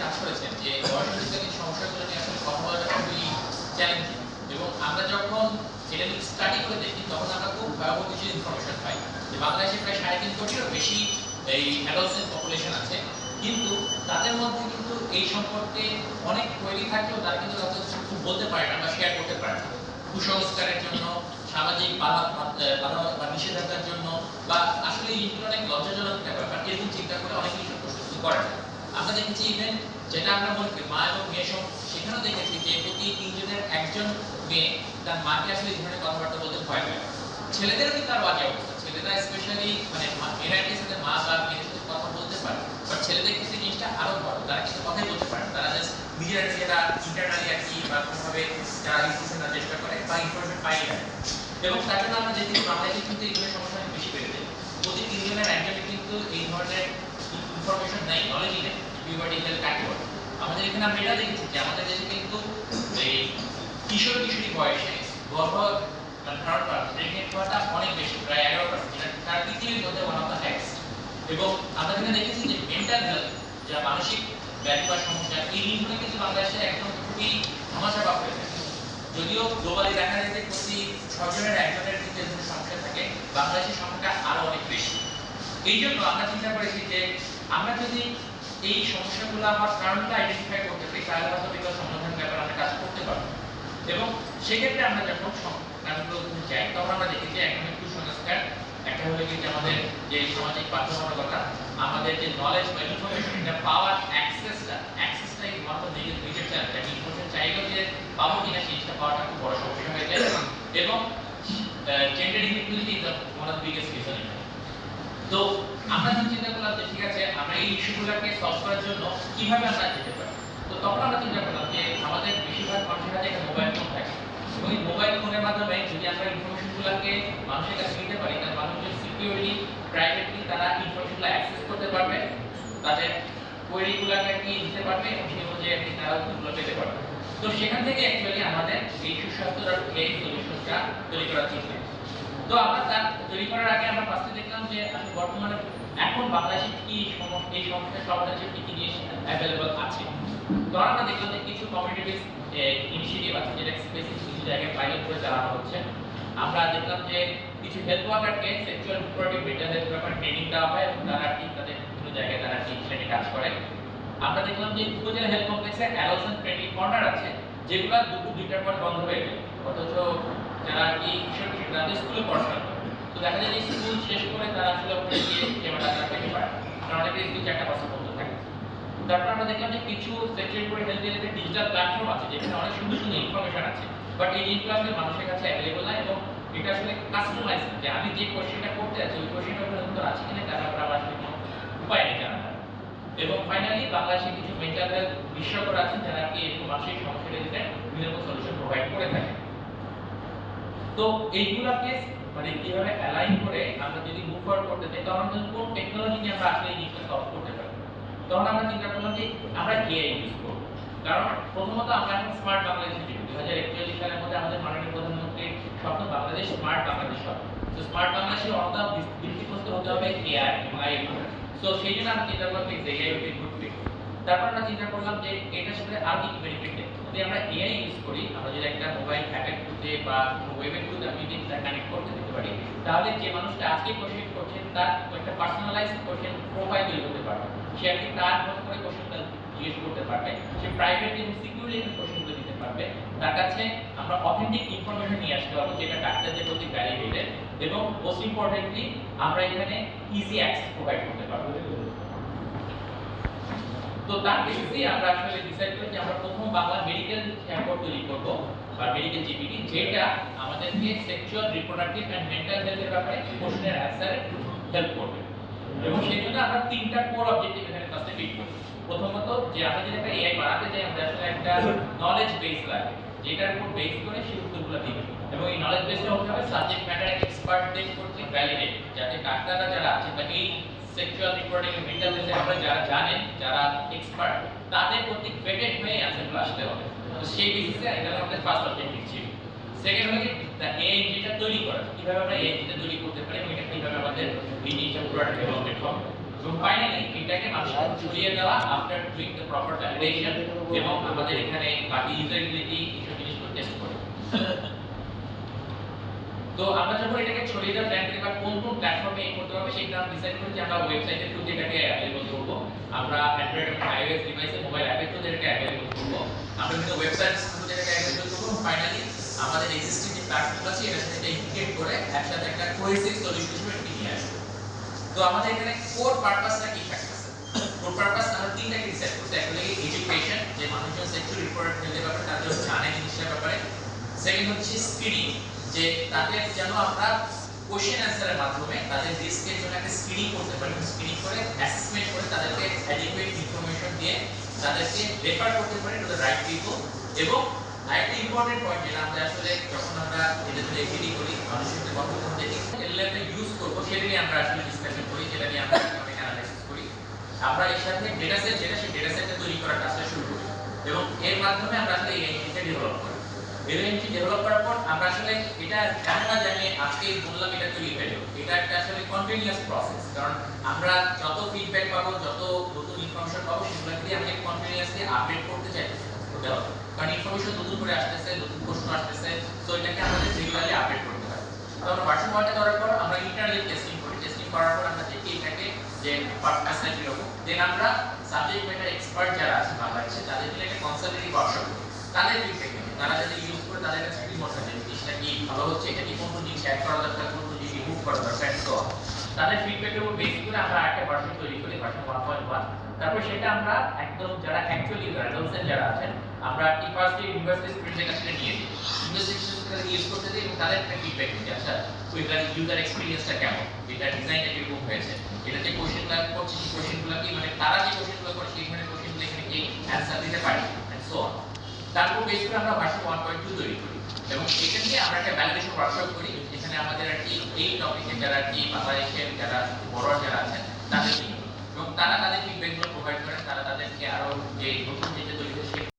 কাজ করেছেন যে বয়সজনিত সমস্যাগুলো নিয়ে আসলে বলাটা খুবই চ্যালেঞ্জিং এবং আমরা যখন এটা নিয়ে স্টাডি করে দেখি, তখন আমরা খুব ভয়াবহ কিছু ইনফরমেশন পাই যে বাংলাদেশে প্রায় সাড়ে তিন কোটিরও বেশি এই অ্যাডলসেন্ট পপুলেশন আছে। কিন্তু তাদের মধ্যে কিন্তু এই সম্পর্কে অনেক কোয়েরি থাকলেও তারা কিন্তু খুব বলতে পারে না বা শেয়ার করতে পারে না। কুসংস্কারের জন্য, সামাজিক বাধা বা নিষেধাজ্ঞার জন্য বা আসলে অনেক লজ্জাজনক একটা ব্যাপার এরকম চিন্তা করে অনেক কিছু প্রস্তুতি করে না আমরা দেখেছি ইভেন যেটা আমরা বলি যে মা এবং মেয়ে সম, সেখানেও দেখেছি যে প্রতি তিনজনের একজন মেয়ে তার মাকে আসলে এই ধরনের কথাবার্তা বলতে ভয় পায়। ছেলেদেরও কিন্তু আর বাজে অবস্থা। ছেলেরা স্পেশালি মানে মা- মেয়েরা এর সাথে মা বা মেয়ের সাথে কথা বলতে পারে বাট ছেলেদের ক্ষেত্রে জিনিসটা আরও বড়। তারা কিন্তু কথাই বলতে পারে তারা জাস্ট নিজেরা নিজেরা ইন্টারনালি আর কি বা কোনোভাবে যারা ইনফরমেশন চেষ্টা করে বা ইনফরমেশন পাই না এবং তার জন্য আমরা দেখি বাংলাদেশে কিন্তু এইগুলো সমস্যা বেশি বেড়েছে। প্রতি তিনজনের একজনের কিন্তু এই ধরনের ইনফরমেশন নেই নলেজই নেই। কাকে বলে আমাদের এখানে আমরা এটা দেখেছি যে আমাদের দেশে কিন্তু এই কিশোর কিশোরী বয়সে গর্ভ মানে ধারণ করা প্রেগনেন্ট হওয়াটা অনেক বেশি, প্রায় এগারো পার্সেন্ট তার পৃথিবীর মধ্যে ওয়ান অফ দ্য হাইস্ট এবং আমরা এখানে দেখেছি যে মেন্টাল হেলথ যা মানসিক ব্যাধি বা সমস্যা, এই জিনিসগুলো কিন্তু বাংলাদেশে একদম খুবই ধামাচাপা হয়ে থাকে। যদিও গ্লোবালি দেখা যায় যে প্রতি ছজনের একজনের কিন্তু এ ধরনের সমস্যা থাকে, বাংলাদেশের সংখ্যাটা আরও অনেক বেশি। এই জন্য আমরা চিন্তা করেছি যে আমরা যদি এই সমস্যাগুলো আমার কারণটা আইডেন্টিফাই করতে পারি তাহলে হয়তো বিকল্প সমাধান ব্যাপারে আমরা কাজ করতে পারব। এবং সেক্ষেত্রে আমরা যখন সম- কাজগুলো করতে চাই তখন আমরা দেখি যে একটা কুসংস্কার একটা হলো কি যে আমাদের যে সামাজিক বাধ্যবাধকতা আমাদের যে নলেজ বা ইনফরমেশন এটা পাওয়ার অ্যাক্সেসটা অ্যাক্সেসটাই মাত্র নিজের নিজের চ্যানেল একটা ইনফরমেশন চাইলেও যে পাবো কিনা সেই জিনিসটা পাওয়াটা খুব বড় সমস্যা হয়ে যায়। এবং gender inequality is one of biggest reason তো আমরা যখন চিন্তা করলাম যে ঠিক আছে, আমরা এই ইস্যুগুলোকে সলভ করার জন্য কীভাবে আমরা যেতে পারি? তো তখন আমরা চিন্তা করলাম যে আমাদের বেশিরভাগ মানুষের হাতে একটা মোবাইল ফোন থাকে। এবং মোবাইল ফোনের মাধ্যমে যদি আমরা ইনফরমেশনগুলোকে মানুষের কাছে নিতে পারি, তাহলে মানুষের সিকিউরিটি প্রাইভেটলি তারা ইনফরমেশনগুলো অ্যাক্সেস করতে পারবে, তাদের কোয়েরিগুলোকে কি দিতে পারবে, এবং সেই অনুযায়ী কি তারা উত্তরগুলো পেতে পারবে। তো সেখান থেকে অ্যাকচুয়ালি আমাদের এই সুস্বাস্থ্য এই সলিউশনটা তৈরি করা চিন্তা। তো আমরা তার তৈরি করার আগে আমরা ফার্স্টে দেখলাম যে আসলে বর্তমানে এখন বাংলাদেশে কি সমস্যা এই সমস্যার সমাধানের কি কি জিনিস অ্যাভেলেবল আছে। তো আমরা দেখলাম যে কিছু কমিউনিটিভ ইনিশিয়েটিভ আছে যেটা স্পেসিফিক কিছু জায়গায় পাইলট করে চালানো হচ্ছে। আমরা দেখলাম যে কিছু হেলথ ওয়ার্কারকে সেক্সুয়াল রিপ্রোডাক্টিভ মেন্টাল হেলথ ব্যাপারে ট্রেনিং দেওয়া হয় এবং তারা কি তাদের বিভিন্ন জায়গায় তারা কি সেটা কাজ করে। আমরা দেখলাম যে উপজেলা হেলথ কমপ্লেক্সে অ্যাডলসেন্ট ট্রেনিং কর্নার আছে, যেগুলো দুপুর দুইটার পর বন্ধ হয়ে গেল অথচ যারা আর কি কিশোর স্কুলে পড়াশোনা করে। তো দেখা যায় যে স্কুল শেষ করে তারা আসলে ওখানে গিয়ে ক্যামেরা তারা পেতে পারে কারণ অনেকে স্কুল চারটা পাঁচটা বন্ধ থাকে। তারপর আমরা দেখলাম যে কিছু সেক্টর করে হেলথ রিলেটেড ডিজিটাল প্ল্যাটফর্ম আছে, যেখানে অনেক সুন্দর সুন্দর ইনফরমেশন আছে। বাট এই জিনিসগুলো মানুষের কাছে অ্যাভেলেবল না এবং এটা আসলে কাস্টমাইজ যে আমি যে কোশ্চেনটা করতে আছি ওই কোশ্চেনটা উপরে উত্তর আছে কিনা, তার ব্যাপারে আমার আসলে কোনো উপায় নেই জানা এবং ফাইনালি বাংলাদেশে কিছু মেন্টাল হেলথ বিশেষজ্ঞ আছেন, যারা কি এরকম মানসিক সমস্যা দিতে বিভিন্ন সলিউশন প্রোভাইড করে থাকে তো এইগুলাকে মানে কীভাবে অ্যালাইন করে আমরা যদি মুভ ফরওয়ার্ড করতে চাই, তখন কোন টেকনোলজি নিয়ে আমরা আসলে এই জিনিসটা সলভ করতে পারি? তখন আমরা চিন্তা করলাম যে আমরা এআই ইউজ করব। কারণ প্রথমত আমরা এখন স্মার্ট বাংলাদেশ জীবন দু হাজার একচল্লিশ সালের মধ্যে আমাদের মাননীয় প্রধানমন্ত্রীর স্বপ্ন বাংলাদেশ স্মার্ট বাংলাদেশ স্বপ্ন তো স্মার্ট বাংলাদেশের অর্ধা ভিত্তিপ্রস্তর হতে হবে এআই এবং আই সো সেই জন্য আমরা চিন্তা করলাম যে এআই উইল গুড তারপর আমরা চিন্তা করলাম যে এটার সাথে আর কি বেনিফিট যদি আমরা এআই ইউজ করি, আমরা যদি একটা মোবাইল অ্যাপের থ্রুতে বা ওয়েবের থ্রুতে আমি যদি কানেক্ট করতে দিতে পারি, তাহলে যে মানুষটা আজকে কোশ্চেন করছে তার একটা পার্সোনালাইজ কোশ্চেন প্রোফাইল তৈরি করতে পারবে। সে আর কি তার মতো করে কোশ্চেনটা জিজ্ঞেস করতে পারবে, সে প্রাইভেট এবং সিকিউরলি কোশ্চেনগুলো দিতে পারবে। তার কাছে আমরা অথেন্টিক ইনফরমেশন নিয়ে আসতে পারব, যেটা ডাক্তারদের প্রতি ভ্যালিডেটেড এবং মোস্ট ইম্পর্টেন্টলি আমরা এখানে ইজি অ্যাক্সেস প্রোভাইড করতে পারব। তো তার বেসিসে আমরা আসলে ডিসাইড করি যে আমরা প্রথম বাংলা মেডিকেল চ্যাটবট তৈরি করব বা মেডিকেল জিপিটি যেটা আমাদেরকে সেক্সুয়াল রিপ্রোডাক্টিভ এন্ড মেন্টাল হেলথের ব্যাপারে কোশ্চেনের অ্যান্সারে হেল্প করবে। এবং সেই জন্য আমরা তিনটা কোর অবজেক্টিভ এখানে ফার্স্টে পিক করি প্রথমত যে আমরা যদি একটা এআই বানাতে চাই, আমাদের আসলে একটা নলেজ বেস লাগে। যেটার উপর বেস করে সেই উত্তরগুলো দিবে। এবং এই নলেজ বেসটা হতে হবে সাবজেক্ট ম্যাটার এক্সপার্টদের কর্তৃক ভ্যালিডেট যাতে ডাক্তাররা যারা আছে এই সেক্সুয়াল রিপ্রোডাক্টিভ মেন্টাল হেলথের ব্যাপারে যারা জানেন যারা এক্সপার্ট তাদের কর্তৃক ভেটেড হয়ে অ্যান্সারগুলো আসতে হবে তো সেই বেসিসে এটা আমাদের ফার্স্ট অবজেক্টিভ ছিল। সেকেন্ড এই যেটা তৈরি করা। কীভাবে আমরা এই যেটা তৈরি করতে পারি এটা কীভাবে আমাদের জিনিসটা পুরোটা ডেভেলপমেন্ট হবে এবং ফাইনালি এটাকে মানুষকে ছড়িয়ে দেওয়া after doing the proper validation এবং আমাদের এখানে বাকি ইউজাবিলিটি এইসব জিনিসগুলো টেস্ট করে। তো আমরা যখন এটাকে ছড়িয়ে দেওয়ার প্ল্যান করি বা কোন কোন প্ল্যাটফর্মে এই করতে হবে, সেটা ডিসাইড করি যে আমরা ওয়েবসাইটের থ্রুতে এটাকে অ্যাভেলেবল করব, আমরা অ্যান্ড্রয়েড এবং আইওএস ডিভাইসে মোবাইল অ্যাপের থ্রুতে এটাকে অ্যাভেলেবল করব, আমরা বিভিন্ন ওয়েবসাইটস থ্রুতে এটাকে অ্যাভেলেবল করব ফাইনালি আমাদের এক্সিস্টিং যে প্ল্যাটফর্ম আছে, এটার সাথে ইন্টিগ্রেট করে একসাথে একটা কোহেসিভ সলিউশন হিসেবে নিয়ে আসব। তো আমাদের এখানে কোর পারপাসটা কি থাকতেছে? কোর পারপাস আমরা তিনটাকে ডিসাইড করতে একটা এডুকেশন যে মানুষজন সেক্সুয়াল রিপোর্ট ব্যাপারে, তাদের জানে জিনিসটার ব্যাপারে। সেকেন্ড হচ্ছে স্ক্রিনিং যে তাদের যেন আমরা কোশ্চেন অ্যান্সারের মাধ্যমে তাদের রিস্কের জন্য একটা স্ক্রিনিং করতে পারি। স্ক্রিনিং করে অ্যাসেসমেন্ট করে তাদেরকে অ্যাডিকুয়েট ইনফরমেশন দিয়ে তাদেরকে রেফার করতে পারি টু দ্য রাইট পিপল এবং আরেকটা ইম্পর্টেন্ট পয়েন্ট যেটা আমরা আসলে যখন আমরা এটা যদি এগ্রি করি, মানুষের সাথে কথা বলতে দেখি এলএমটা ইউজ করব, সেটা নিয়ে আমরা আসলে ডিসকাশন করি যেটা নিয়ে আমরা ইকোনমিক অ্যানালাইসিস করি। আমরা এর সাথে ডেটা সেট যেটা সেই ডেটা সেটটা তৈরি করার কাজটা শুরু করি। এবং এর মাধ্যমে আমরা আসলে এই এনজিনটা ডেভেলপ করি। এই ডেভেলপ করার পর আমরা আসলে এটা কেন না জানি আজকে বললাম এটা তৈরি হয়ে এটা একটা আসলে কন্টিনিউয়াস প্রসেস কারণ আমরা যত ফিডব্যাক পাবো, যত নতুন ইনফরমেশন পাবো সেগুলো দিয়ে আমাকে কন্টিনিউয়াসলি আপডেট করতে চাই কারণ ইনফরমেশন নতুন করে আসতেছে, নতুন প্রশ্ন আসতেছে তো এটাকে আমাদের রেগুলারলি আপডেট করতে হবে তো আমরা ভার্সন ওয়ানটা করার পর আমরা ইন্টারনালি টেস্টিং করি। টেস্টিং করার পর আমরা দেখি এটাকে যে পারপাসটা কীরকম। দেন আমরা সাবজেক্ট ম্যাটার এক্সপার্ট যারা আছে বাংলাদেশে, তাদের মিলে একটা কনসালটেন্সি ওয়ার্কশপ তাদের নিই। তারা যাতে ইউজ তাদের কাছে কি মনে জিনিসটা কি ভালো হচ্ছে? এটা কি কোন জিনিস অ্যাড করা দরকার? কোন জিনিস রিমুভ করা দরকার? so তাদের ফিডব্যাকের উপর বেস করে আমরা একটা ভার্সন তৈরি করি ভার্সন ওয়ান পয়েন্ট ওয়ান তারপর সেটা আমরা একদম যারা অ্যাকচুয়ালি অ্যাডাল্টস যারা আছেন, আমরা ইউনিভার্সিটি ইউনিভার্সিটি স্টুডেন্টের কাছে নিয়ে দিই ইউনিভার্সিটি স্টুডেন্টরা ইউজ করতে দিই এবং একটা ফিডব্যাক নিই আচ্ছা ওইটার ইউজার এক্সপিরিয়েন্সটা কেমন? এটা ডিজাইনটা কীরকম হয়েছে? এটা যে কোশ্চেনগুলো করছে সেই কোশ্চেনগুলো কি? মানে তারা যে কোশ্চেনগুলো করে সেই ধরনের কোশ্চেনগুলো এখানে কি অ্যান্সার দিতে পারি and so তারপর বেশ করে আমরা ভার্সন ওয়ান পয়েন্ট টু তৈরি করি। এবং এটা নিয়ে আমরা একটা ভ্যালিডেশন ওয়ার্কশপ করি। এখানে আমাদের আর কি এই টপিকে যারা কি বাংলাদেশের যারা বড় যারা আছেন তাদের এবং তারা তাদের ফিডব্যাকগুলো প্রোভাইড করেন, তারা তাদেরকে আরও যে নতুন যে